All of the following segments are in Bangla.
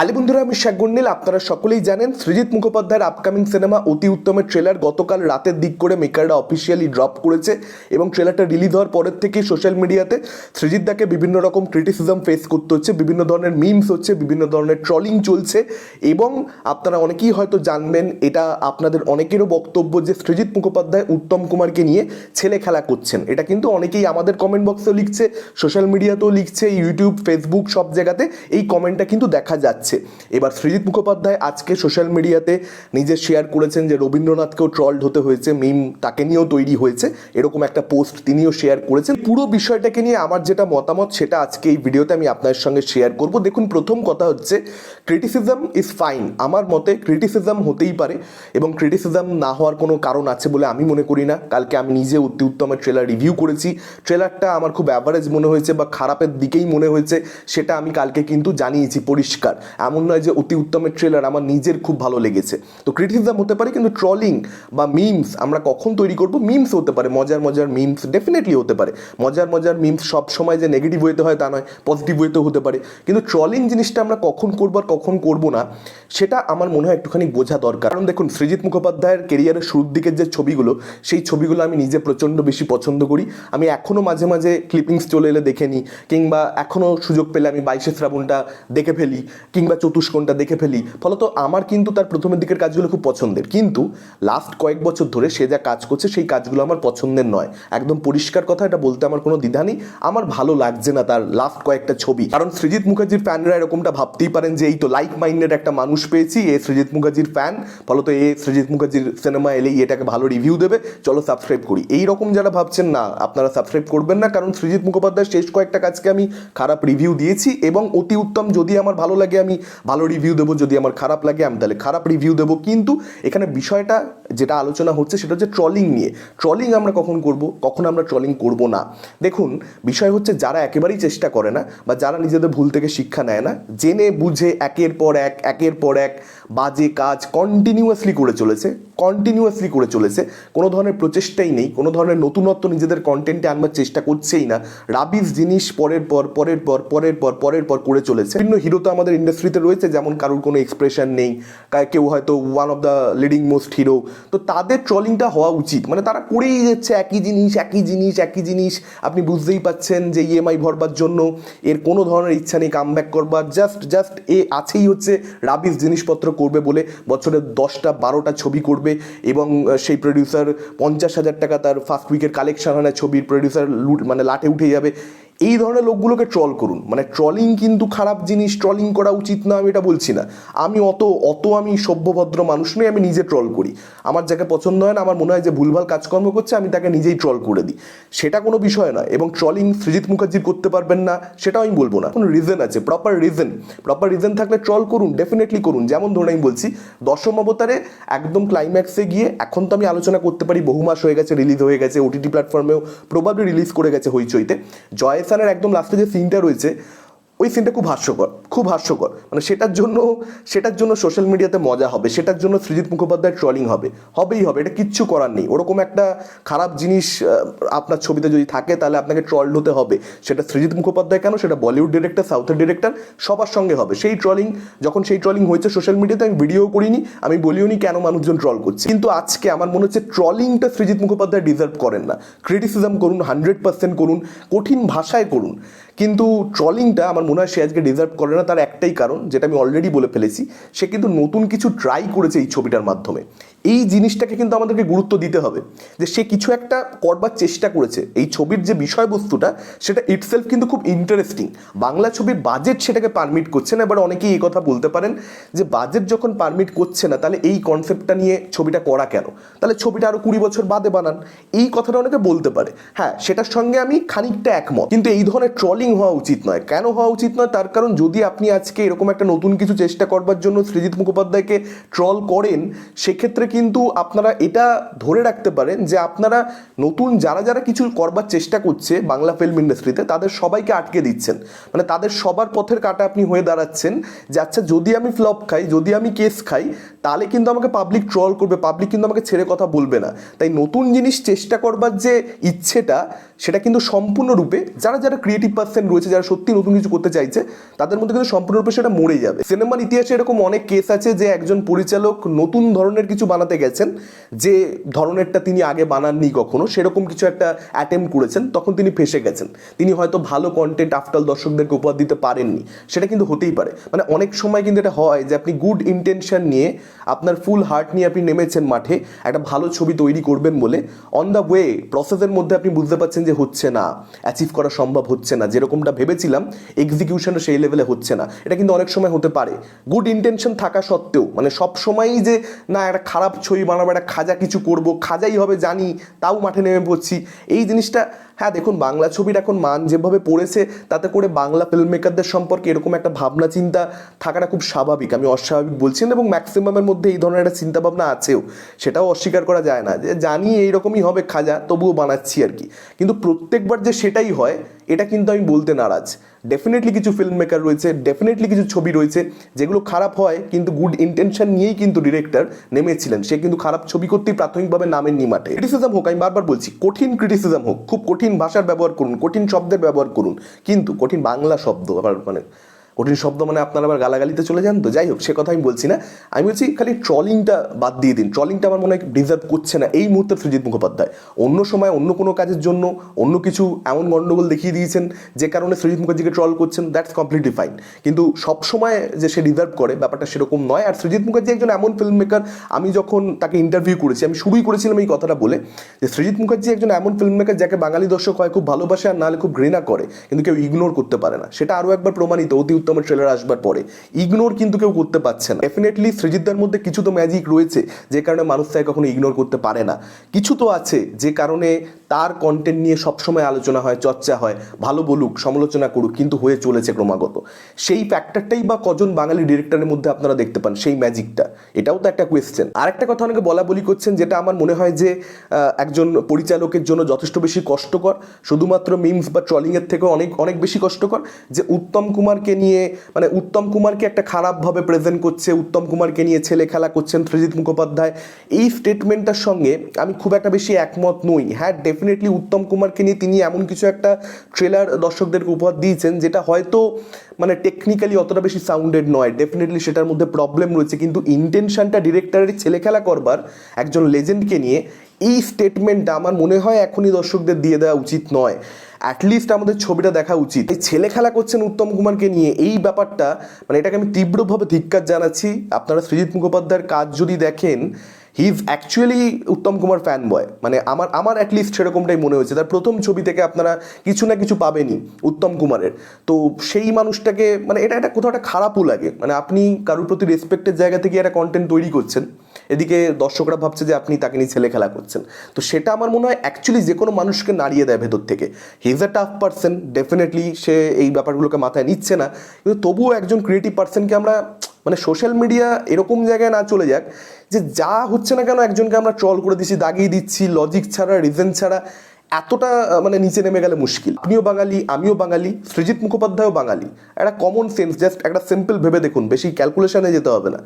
হালি বন্ধুরা, আমি শেখ গন্ডিল আপনারা সকলেই জানেন সৃজিত মুখোপাধ্যায়ের আপকামিং সিনেমা অতি উত্তমের ট্রেলার গতকাল রাতের দিক করে মেকাররা অফিসিয়ালি ড্রপ করেছে এবং ট্রেলারটা রিলিজ হওয়ার পরের থেকেই সোশ্যাল মিডিয়াতে সৃজিত দাকে বিভিন্ন রকম ক্রিটিসিজম ফেস করতে হচ্ছে, বিভিন্ন ধরনের মিমস হচ্ছে, বিভিন্ন ধরনের ট্রলিং চলছে এবং আপনারা অনেকেই হয়তো জানবেন, এটা আপনাদের অনেকেরও বক্তব্য যে সৃজিত মুখোপাধ্যায় উত্তম কুমারকে নিয়ে ছেলে খেলা করছেন। এটা কিন্তু অনেকেই আমাদের কমেন্ট বক্সেও লিখছে সোশ্যাল মিডিয়াতেও লিখছে ইউটিউব ফেসবুক সব জায়গাতে এই কমেন্টটা কিন্তু দেখা যাচ্ছে। এবার সৃজিত মুখোপাধ্যায় আজকে সোশ্যাল মিডিয়াতে নিজে শেয়ার করেছেন যে রবীন্দ্রনাথকেও ট্রলড হতে হয়েছে মিম তাকে নিয়েও তৈরি হয়েছে, এরকম একটা পোস্ট তিনিও শেয়ার করেছেন। পুরো বিষয়টাকে নিয়ে আমার যেটা মতামত, সেটা আজকে এই ভিডিওতে আমি আপনার সঙ্গে শেয়ার করব। দেখুন, প্রথম কথা হচ্ছে ক্রিটিসিজম ইজ ফাইন আমার মতে ক্রিটিসিজম হতেই পারে এবং ক্রিটিসিজম না হওয়ার কোনো কারণ আছে বলে আমি মনে করি না। কালকে আমি নিজে অতি উত্তমের ট্রেলার রিভিউ করেছি। ট্রেলারটা আমার খুব অ্যাভারেজ মনে হয়েছে বা খারাপের দিকেই মনে হয়েছে, সেটা আমি কালকে কিন্তু জানিয়েছি পরিষ্কার। এমন নয় যে অতি উত্তমের ট্রেলার আমার নিজের খুব ভালো লেগেছে। তো ক্রিটিসিজম হতে পারে, কিন্তু ট্রলিং বা মিমস আমরা কখন তৈরি করব? মিমস হতে পারে, মজার মজার মিমস ডেফিনেটলি হতে পারে। মজার মজার মিমস সব সময় যে নেগেটিভ ওয়েতে হয় তা নয় পজিটিভ ওয়েতেও হতে পারে। কিন্তু ট্রলিং জিনিসটা আমরা কখন করব আর কখন করব না, সেটা আমার মনে হয় একটুখানি বোঝা দরকার। কারণ দেখুন, সৃজিত মুখোপাধ্যায়ের কেরিয়ারের শুরুর দিকের যে ছবিগুলো, সেই ছবিগুলো আমি নিজে প্রচণ্ড বেশি পছন্দ করি। আমি এখনও মাঝে মাঝে ক্লিপিংস চলে এলে দেখে নিই, কিংবা এখনও সুযোগ পেলে আমি বাইশে শ্রাবণটা দেখে ফেলি কিংবা চতুষ্কোণটা দেখে ফেলি, ফলত আমার কিন্তু তার প্রথমের দিকের কাজগুলো খুব পছন্দের। কিন্তু লাস্ট কয়েক বছর ধরে সে যা কাজ করছে, সেই কাজগুলো আমার পছন্দের নয়। একদম পরিষ্কার কথা, এটা বলতে আমার কোনো দ্বিধা নেই। আমার ভালো লাগছে না তার লাস্ট কয়েকটা ছবি। কারণ সৃজিত মুখার্জির ফ্যানরা এরকমটা ভাবতেই পারেন যে, এই তো লাইক মাইন্ডেড একটা মানুষ পেয়েছি, এ সৃজিত মুখার্জির ফ্যান ফলত এ সৃজিত মুখার্জির সিনেমা এলেই এটাকে ভালো রিভিউ দেবে। চলো সাবস্ক্রাইব করি। এই রকম যারা ভাবছেন, না, আপনারা সাবস্ক্রাইব করবেন না, কারণ সৃজিত মুখোপাধ্যায়ের শেষ কয়েকটা কাজকে আমি খারাপ রিভিউ দিয়েছি এবং অতি উত্তম যদি আমার ভালো লাগে, আমি ভালো রিভিউ দেবো, যদি আমার খারাপ লাগে, আমি তাহলে খারাপ রিভিউ দেবো। কিন্তু এখানে বিষয়টা যেটা আলোচনা হচ্ছে, সেটা হচ্ছে ট্রলিং নিয়ে। ট্রলিং আমরা কখন করব? কখন আমরা ট্রলিং করব না? দেখুন, বিষয় হচ্ছে যারা একেবারেই চেষ্টা করে না, বা যারা নিজেদের ভুল থেকে শিক্ষা নেয় না, জেনে বুঝে একের পর এক, একের পর এক বাজে কাজ কন্টিনিউয়াসলি করে চলেছে কন্টিনিউয়াসলি করে চলেছে। কোনো ধরনের প্রচেষ্টাই নেই, কোনো ধরনের নতুনত্ব নিজেদের কন্টেন্টে আনবার চেষ্টা করছেই না। রাবিস জিনিস পরের পর পরের পর পরের পর পরের পর করে চলেছে। বিভিন্ন হিরো তো আমাদের ইন্ডাস্ট্রিতে রয়েছে, যেমন কারোর কোনো এক্সপ্রেশন নেই কেউ হয়তো one of the leading most hero তো তাদের ট্রলিংটা হওয়া উচিত। মানে তারা করেই যাচ্ছে একই জিনিস একই জিনিস একই জিনিস। আপনি বুঝতেই পাচ্ছেন যে ইএমআই ভরবার জন্য এর কোনো ধরনের ইচ্ছা নেই কাম ব্যাক করবার। জাস্ট জাস্ট এ আছেই হচ্ছে রাবিস জিনিসপত্র করবে বলে বছরে দশটা, বারোটা ছবি করবে এবং সেই প্রডিউসার পঞ্চাশ হাজার টাকা তার ফার্স্ট উইকের কালেকশন হয় ছবির প্রডিউসার মানে লাটে উঠে যাবে। এই ধরনের লোকগুলোকে ট্রল করুন। মানে ট্রলিং কিন্তু খারাপ জিনিস ট্রলিং করা উচিত না, আমি এটা বলছি না। আমি অত অত আমি সভ্যভদ্র মানুষ নই, আমি নিজে ট্রল করি। আমার যাকে পছন্দ হয় না, আমার মনে হয় যে ভুলভাল কাজকর্ম করছে, আমি তাকে নিজেই ট্রল করে দিই। সেটা কোনো বিষয় নয়, এবং ট্রলিং সৃজিত মুখার্জির করতে পারবেন না, সেটাও আমি বলব না। কোনো রিজন আছে প্রপার রিজন প্রপার রিজন থাকলে ট্রল করুন ডেফিনেটলি করুন। যেমন ধরুন আমি বলছি, দশম অবতারে একদম ক্লাইম্যাক্সে গিয়ে, এখন তো আমি আলোচনা করতে পারি, বহু মাস হয়ে গেছে রিলিজ হয়ে গেছে ওটিটি প্ল্যাটফর্মেও প্রবাবলি রিলিজ করে গেছে হইচইতে। জয় সানের একদম লাস্টে যে সিনটা রয়েছে ওই সিনটা খুব হাস্যকর খুব হাস্যকর। মানে সেটার জন্য সেটার জন্য সোশ্যাল মিডিয়াতে মজা হবে, সেটার জন্য সৃজিত মুখোপাধ্যায় ট্রলিং হবে, হবেই হবে, এটা কিচ্ছু করার নেই। ওরকম একটা খারাপ জিনিস আপনার ছবিতে যদি থাকে, তাহলে আপনাকে ট্রলড হতে হবে। সেটা সৃজিত মুখোপাধ্যায় কেন? সেটা বলিউড ডিরেক্টর সাউথের ডিরেক্টর সবার সঙ্গে হবে। সেই ট্রলিং যখন সেই ট্রলিং হয়েছে সোশ্যাল মিডিয়াতে আমি ভিডিও করিনি, আমি বলিও নি কেন মানুষজন ট্রল করছে। কিন্তু আজকে আমার মনে হচ্ছে ট্রলিংটা সৃজিত মুখোপাধ্যায় ডিজার্ভ করেন না। ক্রিটিসিজম করুন হান্ড্রেড পার্সেন্ট করুন, কঠিন ভাষায় করুন। কিন্তু ট্রলিংটা আমার মনে হয় সে আজকে ডিজার্ভ করে না, তার একটাই কারণ, যেটা আমি অলরেডি বলে ফেলেছি, সে কিন্তু নতুন কিছু ট্রাই করেছে এই ছবিটার মাধ্যমে। এই জিনিসটাকে কিন্তু আমাদেরকে গুরুত্ব দিতে হবে, যে সে কিছু একটা করবার চেষ্টা করেছে। এই ছবির যে বিষয়বস্তুটা, সেটা ইটসেলফ কিন্তু খুব ইন্টারেস্টিং বাংলা ছবির বাজেট সেটাকে পারমিট করছে না, এবার অনেকেই এই কথা বলতে পারেন, যে বাজেট যখন পারমিট করছে না, তাহলে এই কনসেপ্টটা নিয়ে ছবিটা করা কেন? তাহলে ছবিটা আরও কুড়ি বছর বাদে বানান। এই কথাটা অনেকে বলতে পারে। হ্যাঁ সেটার সঙ্গে আমি খানিকটা একমত। কিন্তু এই ধরনের ট্রলিং হওয়া উচিত নয়। কেন হওয়া উচিত নয়? তার কারণ যদি আপনি আজকে এরকম একটা নতুন কিছু চেষ্টা করবার জন্য সৃজিত মুখোপাধ্যায়কে ট্রল করেন, সেক্ষেত্রে কিন্তু আপনারা এটা ধরে রাখতে পারেন যে আপনারা নতুন যারা যারা কিছু করবার চেষ্টা করছে বাংলা ফিল্ম ইন্ডাস্ট্রিতে তাদের সবাইকে আটকে দিচ্ছেন। মানে তাদের সবার পথের কাটা আপনি হয়ে দাঁড়াচ্ছেন যে আচ্ছা যদি আমি ফ্লপ খাই, যদি আমি কেস খাই তাহলে কিন্তু আমাকে পাবলিক ট্রল করবে পাবলিক কিন্তু আমাকে ছেড়ে কথা বলবে না। তাই নতুন জিনিস চেষ্টা করবার যে ইচ্ছেটা, সেটা কিন্তু সম্পূর্ণরূপে যারা যারা ক্রিয়েটিভ পার্সন রয়েছে, যারা সত্যি নতুন কিছু করতে চাইছে, তাদের মধ্যে কিন্তু সম্পূর্ণরূপে সেটা মরে যাবে। সিনেমার ইতিহাসে এরকম অনেক কেস আছে যে একজন পরিচালক নতুন ধরনের কিছু বানাতে গেছেন, যে ধরনেরটা তিনি আগে বানাননি কখনো, সেরকম কিছু একটা অ্যাটেম্প করেছেন, তখন তিনি ফেসে গেছেন। তিনি হয়তো ভালো কন্টেন্ট আফটার দর্শকদেরকে উপহার দিতে পারেননি, সেটা কিন্তু হতেই পারে। মানে অনেক সময় কিন্তু এটা হয় যে আপনি গুড ইন্টেনশন নিয়ে আপনার ফুল হার্ট নিয়ে আপনি নেমেছেন মাঠে, একটা ভালো ছবি তৈরি করবেন বলে। অন দ্য ওয়ে প্রসেসের মধ্যে আপনি বুঝতে পারছেন যে হচ্ছে না অ্যাচিভ করা সম্ভব হচ্ছে না। যেরকমটা ভেবেছিলাম এক্সিকিউশনটা সেই লেভেলে হচ্ছে না। এটা কিন্তু অনেক সময় হতে পারে। গুড ইন্টেনশন থাকা সত্ত্বেও মানে সব সময়ই যে, না, একটা খারাপ ছবি বানাবো, একটা খাজা কিছু করব, খাজাই হবে, জানি, তাও মাঠে নেমে পড়ছি। এই জিনিসটা হ্যাঁ দেখুন, বাংলা ছবির এখন মান যেভাবে পড়েছে, তাতে করে বাংলা ফিল্ম মেকারদের সম্পর্কে এরকম একটা ভাবনা চিন্তা থাকাটা খুব স্বাভাবিক। আমি অস্বাভাবিক বলছি না, এবং ম্যাক্সিমামের মধ্যে এই ধরনের একটা চিন্তা ভাবনা আছেও, সেটাও অস্বীকার করা যায় না। যে জানি এইরকমই হবে খাজা, তবুও বানাচ্ছি আর কি। কিন্তু প্রত্যেকবার যে সেটাই হয়, এটা কিন্তু আমি বলতে নারাজ। ডেফিনেটলি কিছু ফিল্ম মেকার রয়েছে ডেফিনেটলি কিছু ছবি রয়েছে, যেগুলো খারাপ হয়, কিন্তু গুড ইন্টেনশন নিয়েই কিন্তু ডিরেক্টর নেমেছিলেন। সে কিন্তু খারাপ ছবি করতেই প্রাথমিকভাবে নামের নিমাটে ক্রিটিসিজম হোক, আমি বারবার বলছি, কঠিন ক্রিটিসিজম হোক, খুব কঠিন ভাষার ব্যবহার করুন, কঠিন শব্দের ব্যবহার করুন। কিন্তু কঠিন বাংলা শব্দ, আবার মানে কঠিন শব্দ মানে আপনারা আবার গালাগালিতে চলে যান তো? যাই হোক, সে কথা আমি বলছি না। আমি বলছি খালি ট্রলিংটা বাদ দিয়ে দিন। ট্রলিংটা আমার মনে হয় ডিজার্ভ করছে না। এই মুহূর্তে সৃজিৎ মুখোপাধ্যায়। অন্য সময় অন্য কোনো কাজের জন্য অন্য কিছু এমন গণ্ডগোল দেখিয়ে দিয়েছেন যে কারণে সৃজিৎ মুখার্জিকে ট্রল করছেন দ্যাটস কমপ্লিটলি ফাইন কিন্তু সব সময় যে সে ডিজার্ভ করে, ব্যাপারটা সেরকম নয়। আর সৃজিৎ মুখার্জি একজন এমন ফিল্ম মেকার আমি যখন তাকে ইন্টারভিউ করেছি, আমি শুরুই করেছিলাম এই কথাটা বলে যে সৃজিৎ মুখার্জি একজন এমন ফিল্ম মেকার যাকে বাঙালি দর্শক হয়, খুব ভালোবাসে আর নাহলে খুব ঘৃণা করে, কিন্তু কেউ ইগনোর করতে পারে না। সেটা আরও একবার প্রমাণিত অতি উত্তমের ট্রেলার আসবার পরে। ইগনোর কিন্তু কেউ করতে পারছে না। ডেফিনেটলি সৃজিতদার মধ্যে কিছু তো ম্যাজিক রয়েছে, যে কারণে মানুষ তাকে কখনো ইগনোর করতে পারে না। কিছু তো আছে, যে কারণে তার কন্টেন্ট নিয়ে সবসময় আলোচনা হয়, চর্চা হয়, ভালো বলুক, সমালোচনা করুক, কিন্তু হয়ে চলেছে ক্রমাগত। সেই ফ্যাক্টরটাই বা কজন বাঙালি ডিরেক্টরের মধ্যে আপনারা দেখতে পান, সেই ম্যাজিকটা এটাও তো একটা কোয়েশ্চেন আরেকটা কথা অনেকে বলা বলি করছেন, যেটা আমার মনে হয় যে একজন পরিচালকের জন্য যথেষ্ট বেশি কষ্টকর। শুধুমাত্র মিমস বা ট্রলিংয়ের থেকে অনেক অনেক বেশি কষ্টকর, যে উত্তম কুমারকে নিয়ে মানে উত্তম কুমারকে একটা খারাপভাবে প্রেজেন্ট করছে, উত্তম কুমারকে নিয়ে ছেলে খেলা করছেন সৃজিৎ মুখোপাধ্যায়। এই স্টেটমেন্টটার সঙ্গে আমি খুব একটা বেশি একমত নই। হ্যাঁ ডেফিনেটলি উত্তম কুমারকে নিয়ে তিনি এমন কিছু একটা ট্রেলার দর্শকদেরকে উপহার দিয়েছেন, যেটা হয়তো মানে টেকনিক্যালি অতটা বেশি সাউন্ডেড নয়। ডেফিনেটলি সেটার মধ্যে প্রবলেম রয়েছে, কিন্তু ইন্টেনশনটা ডিরেক্টরের ছেলে খেলা করবার একজন লেজেন্ডকে নিয়ে, এই স্টেটমেন্টটা আমার মনে হয় এখনই দর্শকদের দিয়ে দেওয়া উচিত নয়। অ্যাটলিস্ট আমাদের ছবিটা দেখা উচিত। এই ছেলে খেলা করছেন উত্তম কুমারকে নিয়ে, এই ব্যাপারটা মানে এটাকে আমি তীব্রভাবে ধিক্কার জানাচ্ছি। আপনারা সৃজিত মুখোপাধ্যায়ের কাজ যদি দেখেন he is actually Uttam Kumar fan boy মানে আমার আমার অ্যাটলিস্ট সেরকমটাই মনে হয়েছে। তার প্রথম ছবি থেকে আপনারা কিছু না কিছু পাবেনই উত্তম কুমারের। তো সেই মানুষটাকে মানে এটা একটা কোথাও একটা খারাপও লাগে। মানে আপনি কারোর প্রতি রেসপেক্টের জায়গা থেকে একটা কন্টেন্ট তৈরি করছেন, এদিকে দর্শকরা ভাবছে যে আপনি তাকে নিয়ে ছেলে খেলা করছেন। তো সেটা আমার মনে হয় অ্যাকচুয়ালি যে কোনো মানুষকে নাড়িয়ে দেয় ভেতর থেকে। He is a tough person definitely সে এই ব্যাপারগুলোকে মাথায় নিচ্ছে না। কিন্তু তবুও একজন ক্রিয়েটিভ পার্সনকে আমরা মানে সোশ্যাল মিডিয়া এরকম জায়গায় না চলে যাক যে যা হচ্ছে না কেন একজনকে আমরা ট্রল করে দিচ্ছি দাগিয়ে দিচ্ছি লজিক ছাড়া রিজন ছাড়া, এতটা মানে নিচে নেমে গেলে মুশকিল। আপনিও বাঙালি, আমিও বাঙালি, সৃজিৎ মুখোপাধ্যায়ও বাঙালি। একটা কমন সেন্স জাস্ট একটা সিম্পল ভেবে দেখুন, বেশি ক্যালকুলেশনে যেতে হবে না।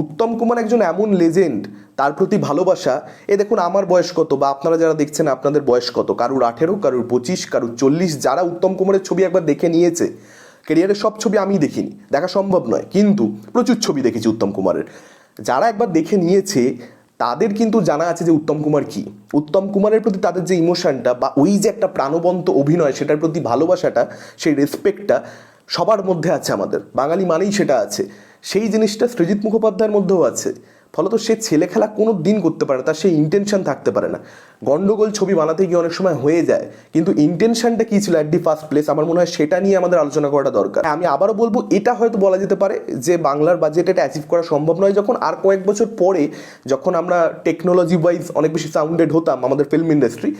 উত্তম কুমার একজন এমন লেজেন্ড তার প্রতি ভালোবাসা, এ দেখুন আমার বয়স কত বা আপনারা যারা দেখছেন আপনাদের বয়স কত, কারুর আঠেরো, কারুর পঁচিশ, কারুর চল্লিশ, যারা উত্তম কুমারের ছবি একবার দেখে নিয়েছে ক্যারিয়ারের সব ছবি আমি দেখিনি, দেখা সম্ভব নয়। কিন্তু প্রচুর ছবি দেখেছি উত্তম কুমারের। যারা একবার দেখে নিয়েছে, তাদের কিন্তু জানা আছে যে উত্তম কুমার কি। উত্তম কুমারের প্রতি তাদের যে ইমোশনটা বা ওই যে একটা প্রাণবন্ত অভিনয়, সেটার প্রতি ভালোবাসাটা, সেই রেসপেক্টটা সবার মধ্যে আছে আমাদের। বাঙালি মানেই সেটা আছে। সেই জিনিসটা সৃজিৎ মুখোপাধ্যায়ের মধ্যেও আছে। ফলত সে ছেলে খেলা কোনো দিন করতে পারে না, তার সেই ইন্টেনশন থাকতে পারে না। গন্ডগোল ছবি বানাতে গিয়ে অনেক সময় হয়ে যায়, কিন্তু ইন্টেনশনটা কী ছিল অ্যাট দি ফার্স্ট প্লেস আমার মনে হয় সেটা নিয়ে আমাদের আলোচনা করাটা দরকার। আমি আবারও বলব, এটা হয়তো বলা যেতে পারে যে বাংলার বাজেট এটা অ্যাচিভ করা সম্ভব নয়, যখন আর কয়েক বছর পরে যখন আমরা টেকনোলজি ওয়াইজ অনেক বেশি সাউন্ডেড হতাম আমাদের ফিল্ম ইন্ডাস্ট্রি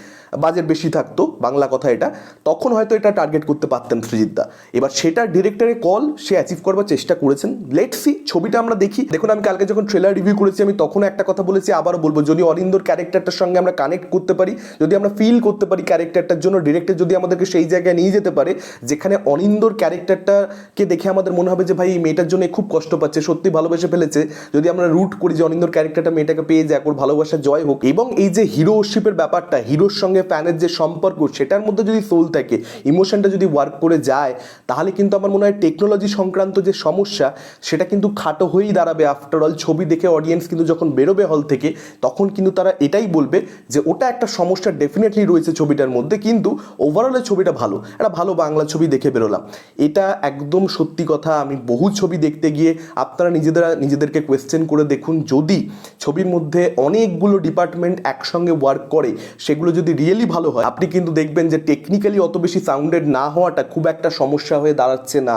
বাজেট বেশি থাকতো, বাংলা কথা এটা, তখন হয়তো এটা টার্গেট করতে পারতেন সৃজিতদা এবার সেটা ডিরেক্টরের কল সে অ্যাচিভ করবার চেষ্টা করেছেন। লেট সি ছবিটা আমরা দেখি। দেখুন, আমি কালকে যখন ট্রেলার রিভিউ করেছি, আমি তখন একটা কথা বলেছি, আবারও বলব, যদি অরিন্দর ক্যারেক্টারটার সঙ্গে আমরা কানেক্ট করতে পারি, যদি আমরা ফিল করতে পারি ক্যারেক্টারটার জন্য ডিরেক্টর যদি আমাদেরকে সেই জায়গায় নিয়ে যেতে পারে, যেখানে অনিন্দর ক্যারেক্টারটাকে দেখে আমাদের মনে হবে যে, ভাই, এই মেয়েটার জন্য খুব কষ্ট পাচ্ছে, সত্যি ভালোবেসে ফেলেছে। যদি আমরা রুট করি যে, অনিন্দর ক্যারেক্টারটা মেয়েটাকে পেয়ে যাক, ওর ভালোবাসা জয় হোক, এবং এই যে হিরোশিপের ব্যাপারটা হিরোর সঙ্গে ফ্যানের যে সম্পর্ক, সেটার মধ্যে যদি সোল থাকে ইমোশনটা যদি ওয়ার্ক করে যায়, তাহলে কিন্তু আমার মনে হয় টেকনোলজি সংক্রান্ত যে সমস্যা, সেটা কিন্তু খাটো হয়েই দাঁড়াবে আফটার অল ছবি দেখে অডিয়েন্স কিন্তু যখন বেরোবে হল থেকে, তখন কিন্তু তারা এটাই বলবে যে ওটা একটা সমস্যা ডেফিনেটলি রয়েছে ছবিটার মধ্যে, কিন্তু ওভারঅলে ছবিটা ভালো। একটা ভালো বাংলা ছবি দেখে বেরোলাম। এটা একদম সত্যি কথা, আমি বহু ছবি দেখতে গিয়ে আপনারা নিজেদের, নিজেদেরকে কোয়েশ্চেন করে দেখুন, যদি ছবির মধ্যে অনেকগুলো ডিপার্টমেন্ট একসঙ্গে ওয়ার্ক করে, সেগুলো যদি রিয়েলি ভালো হয়, আপনি কিন্তু দেখবেন যে টেকনিক্যালি অত বেশি সাউন্ডেড না হওয়াটা খুব একটা সমস্যা হয়ে দাঁড়াচ্ছে না।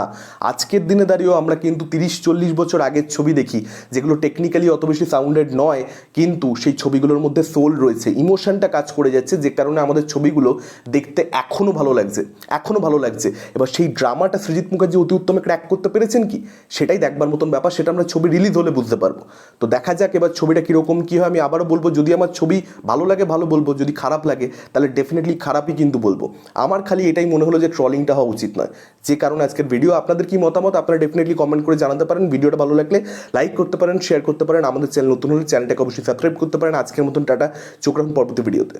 আজকের দিনে দাঁড়িয়েও আমরা কিন্তু তিরিশ, চল্লিশ বছর আগের ছবি দেখি, যেগুলো টেকনিক্যালি অত বেশি সাউন্ডেড নয়, কিন্তু সেই ছবিগুলোর মধ্যে সোল রয়েছে। ইমোশনটা কাজ করে যাচ্ছে, যে কারণে আমাদের ছবিগুলো দেখতে এখনও ভালো লাগছে এখনও ভালো লাগছে। এবার সেই ড্রামাটা সৃজিৎ মুখার্জি অতি উত্তমে ক্র্যাক করতে পেরেছেন কি? সেটাই দেখবার মতন ব্যাপার, সেটা আমরা ছবি রিলিজ হলে বুঝতে পারব। তো দেখা যাক এবার ছবিটা কীরকম, কী হয় আমি আবারও বলব, যদি আমার ছবি ভালো লাগে ভালো বলব, যদি খারাপ লাগে, তাহলে ডেফিনেটলি খারাপই কিন্তু বলব। আমার খালি এটাই মনে হলো যে ট্রলিংটা হওয়া উচিত নয়। যে কারণে আজকের ভিডিও আপনাদের কি মতামত? আপনারা ডেফিনেটলি কমেন্ট করে জানাতে পারেন। ভিডিওটা ভালো লাগলে লাইক করতে পারেন শেয়ার করতে পারেন। আমাদের চ্যানেল, নতুন হলে চ্যানেলটাকে অবশ্যই সাবস্ক্রাইব করতে পারেন। আজকের মতন টাটা, চোখ রাখুন পরবর্তী ভিডিওতে।